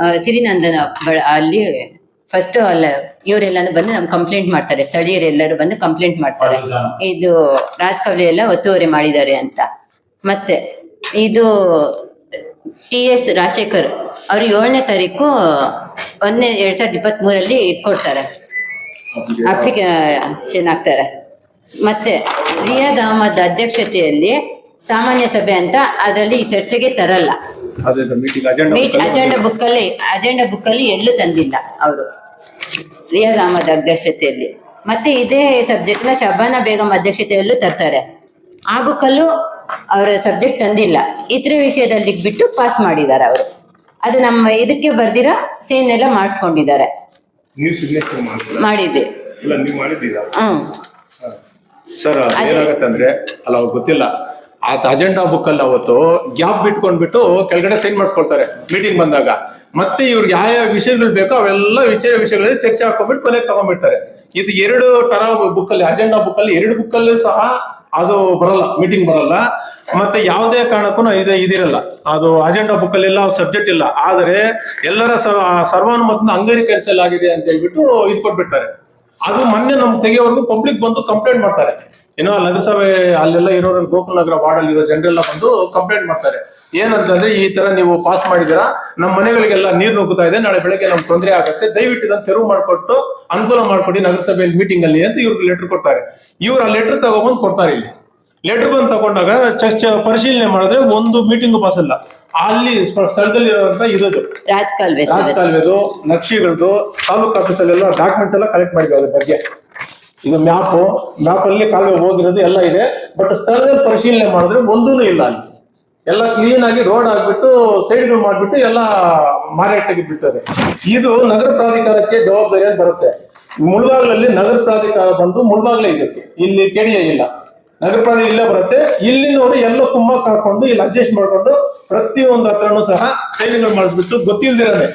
ಆ, ಸಿರಿನಂದನ ಅಲ್ಲಿ ಫಸ್ಟ್ ಅಲ್ಲ ಇವರೆಲ್ಲ ಬಂದು ನಮ್ಗೆ ಕಂಪ್ಲೇಂಟ್ ಮಾಡ್ತಾರೆ. ಸ್ಥಳೀಯರೆಲ್ಲರೂ ಬಂದು ಕಂಪ್ಲೇಂಟ್ ಮಾಡ್ತಾರೆ. ಇದು ರಾಜಕವಲಿ ಎಲ್ಲ ಒತ್ತುವರಿ ಮಾಡಿದ್ದಾರೆ ಅಂತ. ಮತ್ತೆ ಇದು ಟಿ ಎಸ್ ರಾಜಶೇಖರ್ ಅವರು ಏಳನೇ ತಾರೀಕು ಒಂದನೇ ಎರಡ್ ಸಾವಿರದ ಇಪ್ಪತ್ತ್ ಮೂರಲ್ಲಿ ಕೊಡ್ತಾರೆ. ಅಪ್ಲಿಕೇಶನ್ ಹಾಕ್ತಾರೆ. ಮತ್ತೆ ರಿಯಾದ್ ಅಹಮದ್ ಅಧ್ಯಕ್ಷತೆಯಲ್ಲಿ ಸಾಮಾನ್ಯ ಸಭೆ ಅಂತ ಅದರಲ್ಲಿ ಚರ್ಚೆಗೆ ತರಲ್ಲ. ಅದೇ ಮೀಟಿಂಗ್ ಅಜೆಂಡಾ ಬುಕ್ ಅಲ್ಲಿ ಅಜೆಂಡಾ ಬುಕ್ ಅಲ್ಲಿ ಎಲ್ಲೂ ತಂದಿಲ್ಲ ಅವರು. ರಿಯಾಜ್ ಅಹಮದ್ ಅಧ್ಯಕ್ಷತೆಯಲ್ಲಿ. ಮತ್ತೆ ಇದೇ ಸಬ್ಜೆಕ್ಟ್ನ ಶಬಾನ ಬೇಗಂ ಅಧ್ಯಕ್ಷತೆಯಲ್ಲೂ ತರ್ತಾರೆ. ಆ ಬುಕ್ ಅಲ್ಲೂ ಅವರ ಸಬ್ಜೆಕ್ಟ್ ತಂದಿಲ್ಲ. ಇತರೆ ವಿಷಯದಲ್ಲಿ ಬಿಟ್ಟು ಪಾಸ್ ಮಾಡಿದ್ದಾರೆ ಅವರು. ಅದು ನಮ್ಮ ಇದಕ್ಕೆ ಬರ್ದಿರೋ ಸೇನ್ ಎಲ್ಲ ಮಾಡಿಸ್ಕೊಂಡಿದ್ದಾರೆ. ಮಾಡಿದ್ದೆ. ಹ್ಮ್. ಸರ್. ಅಂದ್ರೆ ಅಲ್ಲ ಗೊತ್ತಿಲ್ಲ. ಆ ಅಜೆಂಡಾ ಬುಕ್ ಅಲ್ಲಿ ಅವತ್ತು ಗ್ಯಾಪ್ ಬಿಟ್ಕೊಂಡ್ಬಿಟ್ಟು ಕೆಳಗಡೆ ಸೈನ್ ಮಾಡಿಸ್ಕೊಳ್ತಾರೆ. ಮೀಟಿಂಗ್ ಬಂದಾಗ. ಮತ್ತೆ ಇವ್ರಿಗೆ ಯಾವ ಯಾವ ವಿಷಯಗಳು ಬೇಕೋ ಅವೆಲ್ಲ ವಿಚಾರ ವಿಷಯಗಳಲ್ಲಿ ಚರ್ಚೆ ಹಾಕೊಂಡ್ಬಿಟ್ಟು ಕೊನೆಗೆ ತಗೊಂಡ್ಬಿಡ್ತಾರೆ. ಇದು ಎರಡು ತರ ಬುಕ್ ಅಲ್ಲಿ ಅಜೆಂಡಾ ಬುಕ್ ಅಲ್ಲಿ, ಎರಡು ಬುಕ್ ಅಲ್ಲೂ ಸಹ ಅದು ಬರಲ್ಲ ಮೀಟಿಂಗ್ ಬರಲ್ಲ. ಮತ್ತೆ ಯಾವುದೇ ಕಾರಣಕ್ಕೂ ಇದು ಇದಿರಲ್ಲ. ಅದು ಅಜೆಂಡಾ ಬುಕ್ ಅಲ್ಲಿ ಎಲ್ಲ ಸಬ್ಜೆಕ್ಟ್ ಇಲ್ಲ. ಆದರೆ ಎಲ್ಲರ ಸ- ಸರ್ವಾನುಮತದಿಂದ ಅಂಗೀಕರಿಸಲಾಗಿದೆ ಅಂತ ಹೇಳ್ಬಿಟ್ಟು ಇದು ಕೊಟ್ಬಿಡ್ತಾರೆ. ಅದು ಮೊನ್ನೆ ನಮ್ ತೆಗೆಯವರೆಗೂ ಪಬ್ಲಿಕ್ ಬಂದು ಕಂಪ್ಲೇಂಟ್ ಮಾಡ್ತಾರೆ. ಏನೋ ನಗರಸಭೆ ಅಲ್ಲೆಲ್ಲ ಇರೋರು ಗೋಕುಲ್ ನಗರ ವಾರ್ಡ್ ಅಲ್ಲಿ ಇರೋ ಜನರೆಲ್ಲ ಬಂದು ಕಂಪ್ಲೇಂಟ್ ಮಾಡ್ತಾರೆ. ಏನಂತಂದ್ರೆ ಈ ತರ ನೀವು ಪಾಸ್ ಮಾಡಿದಿರಾ ನಮ್ಮ ಮನೆಗಳಿಗೆಲ್ಲ ನೀರು ನುಗ್ಗುತ್ತಾ ಇದೆ. ನಾಳೆ ಬೆಳಗ್ಗೆ ನಮ್ಗೆ ತೊಂದರೆ ಆಗುತ್ತೆ. ದಯವಿಟ್ಟು ಇದನ್ನ ತೆರವು ಮಾಡ್ಕೊಟ್ಟು ಅನುಕೂಲ ಮಾಡ್ಕೊಡಿ ನಗರಸಭೆಯಲ್ಲಿ ಮೀಟಿಂಗ್ ಅಲ್ಲಿ ಅಂತ ಇವ್ರಿಗೆ ಲೆಟರ್ ಕೊಡ್ತಾರೆ. ಇವ್ರು ಆ ಲೆಟರ್ ತಗೊಬಂದು ಕೊಡ್ತಾರೆ ಇಲ್ಲಿ. ಲೆಟರ್ ಬಂದು ತಗೊಂಡಾಗ ಚರ್ಚೆ ಪರಿಶೀಲನೆ ಮಾಡಿದ್ರೆ ಒಂದು ಮೀಟಿಂಗ್ ಪಾಸ್ ಇಲ್ಲ. ಅಲ್ಲಿ ಸ್ಥಳದಲ್ಲಿ ಇರೋದು. ರಾಜ್ ಕಾಲ್ವೆ ಸರ್. ರಾಜಕಾಲುವೆದು ನಕ್ಷೆಗಳದು ತಾಲೂಕ್ ಆಫೀಸಲ್ಲೆಲ್ಲ ಡಾಕ್ಯುಮೆಂಟ್ಸ್ ಎಲ್ಲ ಕಲೆಕ್ಟ್ ಮಾಡಿದ್ವಿ ಅದ್ರ ಬಗ್ಗೆ. ಇದು ಮ್ಯಾಪ್ ಮ್ಯಾಪ್ ಅಲ್ಲಿ ಕಾಲುವೆ ಹೋಗಿರೋದು ಎಲ್ಲ ಇದೆ. ಬಟ್ ಸ್ಥಳದಲ್ಲಿ ಪರಿಶೀಲನೆ ಮಾಡಿದ್ರೆ ಒಂದೂ ಇಲ್ಲ ಅಲ್ಲಿ. ಎಲ್ಲ ಕ್ಲೀನ್ ಆಗಿ ರೋಡ್ ಆಗ್ಬಿಟ್ಟು ಸೈಡ್ಗಳು ಮಾಡಿಬಿಟ್ಟು ಎಲ್ಲ ಮಾರಾಟಕ್ಕೆ ಬಿಡ್ತದೆ ಇದು ನಗರ ಪ್ರಾಧಿಕಾರಕ್ಕೆ ಜವಾಬ್ದಾರಿ ಬರುತ್ತೆ. ಮುಳುಬಾಗ್ಲಲ್ಲಿ ನಗರ ಪ್ರಾಧಿಕಾರ ಬಂದು ಮುಳುಬಾಗ್ಲೇ ಇದಕ್ಕೆ. ಇಲ್ಲಿ ಕೆಡಿಯ ಇಲ್ಲ. ನಗರ ಪ್ರಾಣಿ ಇಲ್ಲೇ ಬರುತ್ತೆ. ಇಲ್ಲಿನವರು ನೋಡಿ ಎಲ್ಲ ಕುಮ್ಮಕ್ ಹಾಕೊಂಡು ಇಲ್ಲಿ ಅಡ್ಜಸ್ಟ್ ಮಾಡ್ಕೊಂಡು ಪ್ರತಿಯೊಂದು ಹತ್ರನೂ ಸಹ ಸೈನ್ಗಳು ಮಾಡಿಸ್ಬಿಟ್ಟು ಗೊತ್ತಿಲ್ದಿರನೆ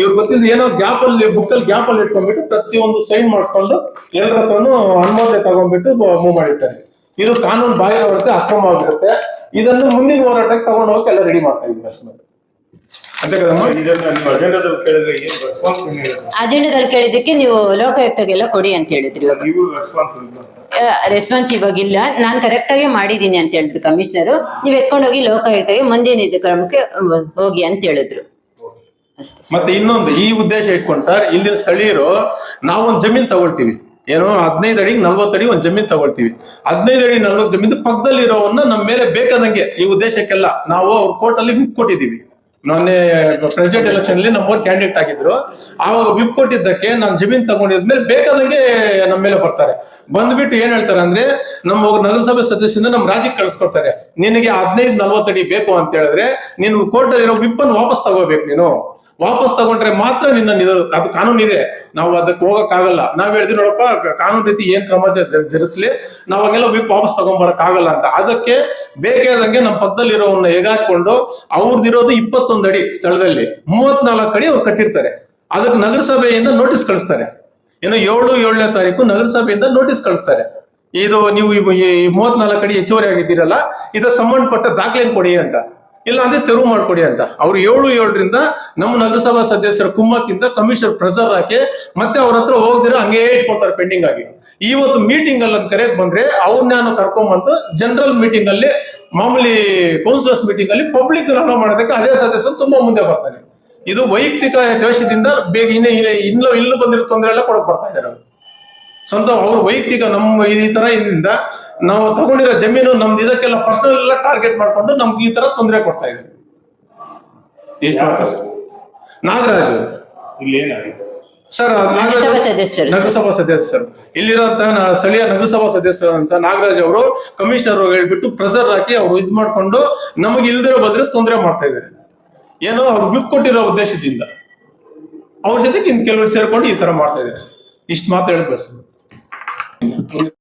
ಇವ್ರು ಗೊತ್ತಿಲ್ಲ ಏನೋ ಗ್ಯಾಪ್ ಅಲ್ಲಿ ಬುಕ್ ಅಲ್ಲಿ ಗ್ಯಾಪ್ ಅಲ್ಲಿ ಇಟ್ಕೊಂಡ್ಬಿಟ್ಟು ಪ್ರತಿಯೊಂದು ಸೈನ್ ಮಾಡಿಸ್ಕೊಂಡು ಎಲ್ಲರ ಹತ್ರನು ಅನುಮೋದನೆ ತಗೊಂಡ್ಬಿಟ್ಟು ಮೂವ್ ಮಾಡಿರ್ತಾರೆ. ಇದು ಕಾನೂನು ಬಾಹಿರವಾಗಿ ಅಕ್ರಮ ಆಗಿರುತ್ತೆ. ಇದನ್ನು ಮುಂದಿನ ಹೋರಾಟಕ್ಕೆ ತಗೊಂಡು ಹೋಗಿ ಎಲ್ಲ ರೆಡಿ ಮಾಡ್ತಾ ಇದ್ದೀವಿ ಅಷ್ಟೇ. ಅಜೆಂಡಾದಲ್ಲಿ ಕೇಳಿದ್ರೆ ಏನ್ ರೆಸ್ಪಾನ್ಸ್ ಅಜೆಂಡಾದಲ್ಲಿ ಕೇಳಿದ್ದಕ್ಕೆ ನೀವು ಲೋಕಾಯುಕ್ತಗೆಲ್ಲ ಕೊಡಿ ಅಂತ ಹೇಳಿದ್ರಿ ರೆಸ್ಪಾನ್ಸ್ ಇವಾಗಿಲ್ಲ ನಾನು ಕರೆಕ್ಟ್ ಆಗಿ ಮಾಡಿದ್ದೀನಿ ಅಂತ ಹೇಳಿದ್ರು ಕಮಿಷನರು ನೀವು ಎತ್ಕೊಂಡೋಗಿ ಲೋಕಾಯುಕ್ತಗೆ ಮುಂದಿನ ಇದು ಕ್ರಮಕ್ಕೆ ಹೋಗಿ ಅಂತ ಹೇಳಿದ್ರು. ಮತ್ತೆ ಇನ್ನೊಂದು, ಈ ಉದ್ದೇಶ ಇಟ್ಕೊಂಡು ಸರ್ ಇಲ್ಲಿ ಸ್ಥಳೀಯರು ನಾವು ಒಂದು ಜಮೀನ್ ತಗೊಳ್ತೀವಿ. ಏನೋ ಹದಿನೈದು ಅಡಿಗೆ ನಲ್ವತ್ತು ಅಡಿ ಒಂದು ಜಮೀನ್ ತಗೊಳ್ತೀವಿ. ಹದಿನೈದು ಅಡಿ, ನಲ್ವತ್ತು ಜಮೀನು ಪಕ್ಕದಲ್ಲಿರೋವನ್ನ ನಮ್ಮ ಮೇಲೆ ಬೇಕಾದಂಗೆ ಈ ಉದ್ದೇಶಕ್ಕೆಲ್ಲ ನಾವು ಅವ್ರ ಕೋರ್ಟಲ್ಲಿ ವಿಪ್ ಕೊಟ್ಟಿದ್ದೀವಿ ಮೊನ್ನೆ ಪ್ರೆಸಿಡೆಂಟ್ ಎಲೆಕ್ಷನ್ ಅಲ್ಲಿ ನಮ್ಮವ್ರು ಕ್ಯಾಂಡಿಡೇಟ್ ಆಗಿದ್ರು. ಆವಾಗ ವಿಪ್ ಕೊಟ್ಟಿದ್ದಕ್ಕೆ ನಾನು ಜಮೀನ್ ತಗೊಂಡಿದ್ಮೇಲೆ ಬೇಕಾದಂಗೆ ನಮ್ಮ ಮೇಲೆ ಬರ್ತಾರೆ. ಬಂದ್ಬಿಟ್ಟು ಏನ್ ಹೇಳ್ತಾರೆ ಅಂದ್ರೆ ನಮ್ಮ ನಗರಸಭೆ ಸದಸ್ಯರಿಂದ ನಮ್ಮ ರಾಜ್ಯಕ್ಕೆ ಕಳಿಸ್ಕೊಡ್ತಾರೆ. ನಿನಗೆ ಹದಿನೈದು ನಲ್ವತ್ತಡಿ ಬೇಕು ಅಂತ ಹೇಳಿದ್ರೆ, ನೀನು ಕೋರ್ಟ್ ಇರೋ ವಿಪ್ ಅನ್ನು ವಾಪಸ್ ತಗೋಬೇಕು ನೀನು. ವಾಪಸ್ ತಗೊಂಡ್ರೆ ಮಾತ್ರ ನಿನ್ನ ಅದು ಕಾನೂನು ಇದೆ. ನಾವು ಅದಕ್ಕೆ ಹೋಗಕ್ಕಾಗಲ್ಲ. ನಾವ್ ಹೇಳ್ತೀವಿ ನೋಡಪ್ಪ ಕಾನೂನು ರೀತಿ ಏನ್ ಕ್ರಮ ಜರುಗಿಸ್ಲಿ, ನಾವ್ ಹಂಗೆಲ್ಲ ವಿಪ್ ವಾಪಸ್ ತಗೊಂಡ್ಬರಕ್ ಆಗಲ್ಲ ಅಂತ. ಅದಕ್ಕೆ ಬೇಕಾದಂಗೆ ನಮ್ಮ ಪಕ್ಕದಲ್ಲಿರೋವನ್ನ ಹೇಗಾಕೊಂಡು ಅವ್ರದ್ದಿರೋದು ಇಪ್ಪತ್ತೊಂದು ಅಡಿ ಸ್ಥಳದಲ್ಲಿ ಮೂವತ್ನಾಲ್ಕು ಅಡಿ ಅವ್ರು ಕಟ್ಟಿರ್ತಾರೆ. ಅದಕ್ಕೆ ನಗರಸಭೆಯಿಂದ ನೋಟಿಸ್ ಕಳಿಸ್ತಾರೆ. ಏನೋ ಏಳು, ಏಳನೇ ತಾರೀಕು ನಗರಸಭೆಯಿಂದ ನೋಟಿಸ್ ಕಳಿಸ್ತಾರೆ. ಇದು ನೀವು ಮೂವತ್ನಾಲ್ಕು ಅಡಿ ಹೆಚ್ಚುವರಿ ಆಗಿದ್ದೀರಲ್ಲ, ಇದಕ್ಕೆ ಸಂಬಂಧಪಟ್ಟ ದಾಖಲೆ ಕೊಡಿ ಅಂತ. ಇಲ್ಲ ಅಂದ್ರೆ ತೆರವು ಮಾಡ್ಕೊಡಿ ಅಂತ. ಅವ್ರು ಏಳು ಏಳರಿಂದ ನಮ್ಮ ನಗರಸಭಾ ಸದಸ್ಯರ ಕುಮ್ಮಕ್ಕಿಂತ ಕಮಿಷನರ್ ಪ್ರೆಸರ್ ಹಾಕಿ ಮತ್ತೆ ಅವ್ರ ಹತ್ರ ಹೋಗ್ದಿರ ಹಂಗೆ ಇಟ್ಕೊಳ್ತಾರೆ ಪೆಂಡಿಂಗ್ ಆಗಿ. ಇವತ್ತು ಮೀಟಿಂಗ್ ಅಲ್ಲಿ ಕರೆಯಕ್ ಬಂದ್ರೆ ಅವ್ರನ್ನ ನಾನು ಕರ್ಕೊಂಡ್ಬಂದು ಜನರಲ್ ಮೀಟಿಂಗ್ ಅಲ್ಲಿ ಮಾಮೂಲಿ ಕೌನ್ಸಿಲರ್ಸ್ ಮೀಟಿಂಗ್ ಅಲ್ಲಿ ಪಬ್ಲಿಕ್ ಅಲೋ ಮಾಡೋದಕ್ಕೆ ಅದೇ ಸದಸ್ಯರು ತುಂಬಾ ಮುಂದೆ ಬರ್ತಾರೆ. ಇದು ವೈಯಕ್ತಿಕ ದ್ವೇಷದಿಂದ ಬೇಗ ಇನ್ನೇ ಇನ್ನು ಇಲ್ಲೂ ಬಂದಿರೋ ತೊಂದರೆ ಎಲ್ಲ ಕೊಡಕ್ ಬರ್ತಾ ಇದ್ದಾರೆ. ಸ್ವಂತ ಅವ್ರ ವೈಯಕ್ತಿಕ ನಮ್ಮ ಈ ತರ ಇದರಿಂದ ನಾವು ತಗೊಂಡಿರೋ ಜಮೀನು ನಮ್ದು ಇದಕ್ಕೆಲ್ಲ ಪರ್ಸನಲ್ ಎಲ್ಲ ಟಾರ್ಗೆಟ್ ಮಾಡ್ಕೊಂಡು ನಮ್ಗೆ ಈ ತರ ತೊಂದರೆ ಕೊಡ್ತಾ ಇದ್ರು ಸರ್. ನಾಗರಾಜ್. ಇಲ್ಲಿ ಏನಾಗಿದೆ? ಸರ್ ನಗರಸಭಾ ಸದಸ್ಯರು. ಸರ್ ನ- ಸ್ಥಳೀಯ ನಗರಸಭಾ ಸದಸ್ಯರು ಅಂತ ನಾಗರಾಜ್ ಅವರು ಕಮಿಷನರ್ ಹೇಳ್ಬಿಟ್ಟು ಪ್ರೆಸರ್ ಹಾಕಿ ಅವ್ರು ಇದ್ ಮಾಡ್ಕೊಂಡು ನಮಗೆ ಇಲ್ದಿರೋ ಬಂದ್ರೆ ತೊಂದರೆ ಮಾಡ್ತಾ ಇದ್ದಾರೆ. ಏನೋ ಅವ್ರು ಬಿಪ್ ಕೊಟ್ಟಿರೋ ಉದ್ದೇಶದಿಂದ. ಅವ್ರ ಜೊತೆಗೆ ಇನ್ ಕೆಲವರು ಸೇರ್ಕೊಂಡು ಈ ತರ ಮಾಡ್ತಾ ಇದ್ದಾರೆ ಇಷ್ಟು ಮಾತು ಹೇಳ್ಬೇಕು get